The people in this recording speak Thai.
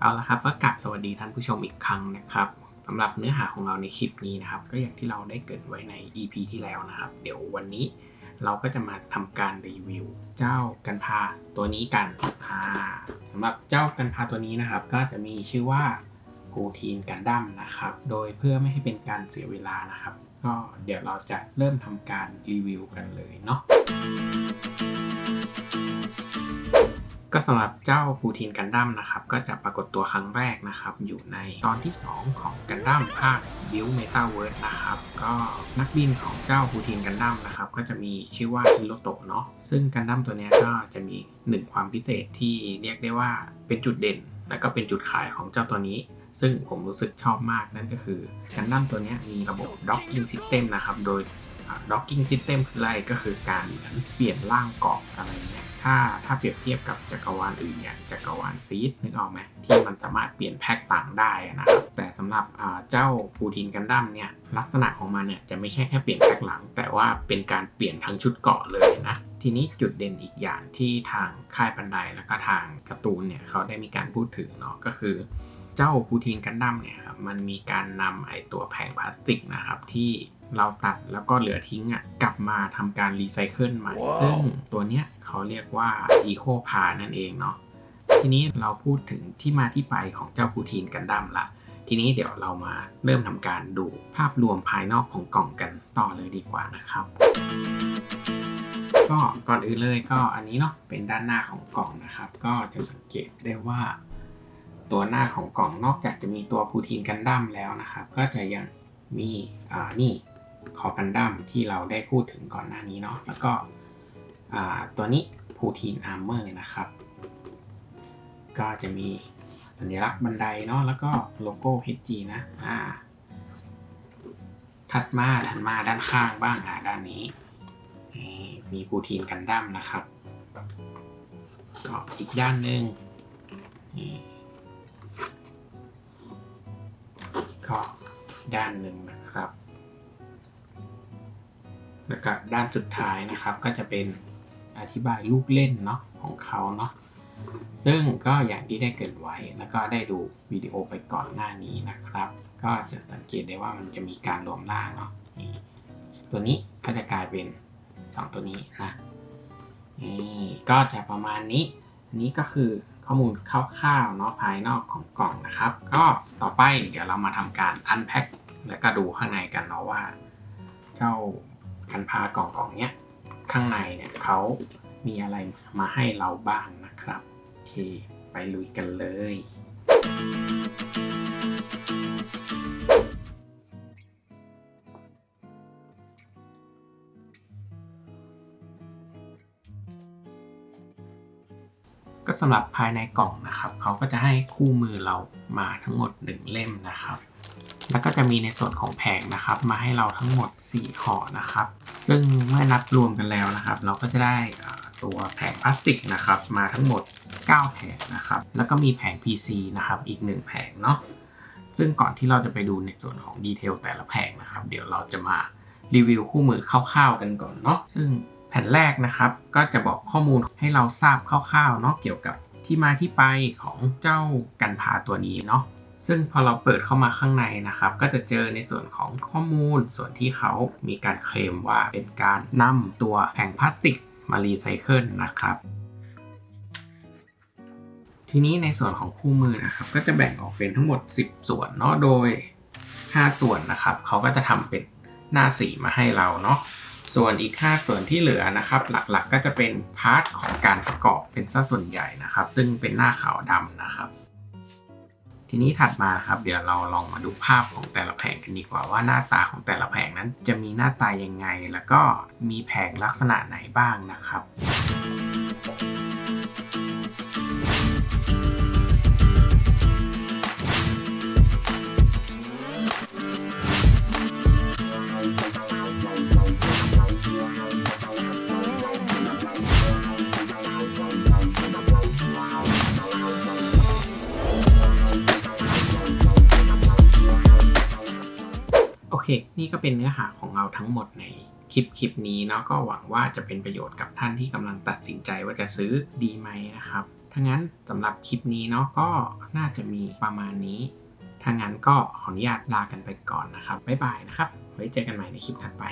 เอาละครับก็กลับสวัสดีท่านผู้ชมอีกครั้งนะครับสำหรับเนื้อหาของเราในคลิปนี้นะครับ ก็อย่างที่เราได้เกิดไว้ใน EP ที่แล้วนะครับ เดี๋ยววันนี้เราก็จะมาทำการรีวิว เจ้ากันพาตัวนี้กันอ่าสำหรับเจ้ากันพาตัวนี้นะครับ ก็จะมีชื่อว่ากูทีนกันดั้มนะครับ โดยเพื่อไม่ให้เป็นการเสียเวลานะครับ ก็เดี๋ยวเราจะเริ่มทำการรีวิวกันเลยเนาะ ก็สำหรับเจ้าปูทินกันดั้มนะครับ ก็จะปรากฏตัวครั้งแรกนะครับ อยู่ในตอนที่ 2 ของกันดั้มภาคบิวเมตาเวิร์ดนะครับ ก็นักบินของเจ้าปูทินกันดั้มนะครับ ก็จะมีชื่อว่าฮิโรโตะเนาะซึ่งกันดั้มตัวนี้ก็จะมีหนึ่งความพิเศษที่เรียกได้ว่าเป็นจุดเด่น และก็เป็นจุดขายของเจ้าตัวนี้ ซึ่งผมรู้สึกชอบมากนั่นก็คือกันดั้มตัวนี้มีระบบ docking system นะครับโดย docking system คืออะไรก็คือการเหมือนเปลี่ยนร่างเกาะอะไรเงี้ยถ้าถ้าเปรียบเทียบกับจักรวาลอื่นอย่างจักรวาลซีดนึกออกไหมที่มันสามารถเปลี่ยนแพ็กต่างได้นะครับแต่สำหรับเจ้าปูทินกันดั้มเนี่ยลักษณะของมันเนี่ยจะไม่ใช่แค่เปลี่ยนแพ็กหลัง แต่ว่าเป็นการเปลี่ยนทั้งชุดเกาะเลยนะทีนี้จุดเด่นอีกอย่างที่ทางค่ายบันไดแล้วก็ทางการ์ตูนเนี่ยเขาได้มีการพูดถึงเนาะก็คือเจ้าปูทินกันดั้มเนี่ยครับมันมีการนำไอตัวแผงพลาสติกนะครับที่ เราตัดแล้วก็เหลือทิ้งอะกลับมาทำการรีไซเคิลใหม่ว้าวซึ่งตัวเนี้ยเขาเรียกว่าอีโคพานั่นเองเนาะทีนี้เราพูดถึงที่มาที่ไปของเจ้าปูทินกันดั้มละทีนี้เดี๋ยวเรามาเริ่มทำการดูภาพรวมภายนอกของกล่องกันต่อเลยดีกว่านะครับ ก็ก่อนอื่นเลยก็อันนี้เนาะเป็นด้านหน้าของกล่องนะครับ ก็จะสังเกตได้ว่า ตัวหน้าของกล่องนอกจากจะมีตัวพูทีนกันดั้มแล้วนะครับ ก็จะยังมีอ่านี่ คอกันดั้มที่เราได้พูดถึงก่อนหน้านี้เนาะแล้วก็ตัวนี้พูทีนอาร์เมอร์นะครับ ก็จะมีสัญลักษณ์บันไดเนาะแล้วก็โลโก้ HG นะอ่าถัดมาถัดมาด้านข้างบ้างอ่าด้านนี้ มีพูทีนกันดั้มนะครับก็อีกด้านหนึ่งก็ด้านหนึ่งนะครับ แล้วก็ด้านสุดท้ายนะครับ ก็จะเป็นอธิบายลูกเล่นเนาะของเขาเนาะซึ่งก็อย่างที่ได้เกินไว้แล้วก็ได้ดูวิดีโอไปก่อนหน้านี้นะครับ ก็จะสังเกตได้ว่ามันจะมีการรวมร่างเนาะนี่ตัวนี้ก็จะกลายเป็นสองตัวนี้นะนี่ก็จะประมาณนี้อันนี้ก็คือข้อมูลคร่าวๆเนาะภายนอกของกล่องนะครับ ก็ต่อไปเดี๋ยวเรามาทำการอันแพ็คแล้วก็ดูข้างในกันเนาะว่าเจ้า กันพากล่องกล่องเนี้ยข้างในเนี่ยเขามีอะไรมาให้เราบ้างนะครับโอเคไปลุยกันเลยก็สำหรับภายในกล่องนะครับ เขาก็จะให้คู่มือเรามาทั้งหมด 1 เล่มนะครับ แล้วก็จะมีในส่วนของแผงนะครับ มาให้เราทั้งหมด 4ห่อนะครับ ซึ่งเมื่อนับรวมกันแล้วนะครับ เราก็จะได้ตัวแผงพลาสติกนะครับมาทั้งหมด 9 แผงนะครับ แล้วก็มีแผง PC นะครับอีก 1 แผงเนาะซึ่งก่อนที่เราจะไปดูในส่วนของดีเทลแต่ละแผงนะครับ เดี๋ยวเราจะมารีวิวคู่มือคร่าวๆกันก่อนเนาะซึ่งแผ่นแรกนะครับ ก็จะบอกข้อมูลให้เราทราบคร่าวๆเนาะเกี่ยวกับที่มาที่ไปของเจ้ากันพาตัวนี้เนาะ ซึ่งพอเราเปิดเข้ามาข้างในนะครับ ก็จะเจอในส่วนของข้อมูล ส่วนที่เขามีการเคลมว่าเป็นการนำตัวแผงพลาสติกมารีไซเคิลนะครับ ทีนี้ในส่วนของคู่มือนะครับ ก็จะแบ่งออกเป็นทั้งหมด 10 ส่วนเนาะโดย 5 ส่วนนะครับ เขาก็จะทำเป็นหน้าสีมาให้เราเนาะส่วนอีก 5 ส่วนที่เหลือนะครับ หลักๆก็จะเป็นพาร์ทของการประกอบเป็นซะส่วนใหญ่นะครับ ซึ่งเป็นหน้าขาวดำนะครับ ทีนี้ถัดมาครับเดี๋ยวเราลองมาดูภาพของแต่ละแผงกันดีกว่าว่าหน้าตาของแต่ละแผงนั้นจะมีหน้าตายังไง แล้วก็มีแผงลักษณะไหนบ้างนะครับ เค นี่ก็เป็นเนื้อหาของเราทั้งหมดในคลิปคลิปนี้เนาะก็หวังว่าจะเป็นประโยชน์กับท่านที่กำลังตัดสินใจว่าจะซื้อดีไหมนะครับถ้างั้นสำหรับคลิปนี้เนาะก็น่าจะมีประมาณนี้ถ้างั้นก็ขออนุญาตลากันไปก่อนนะครับบ๊ายบายนะครับไว้เจอกันใหม่ในคลิปถัดไป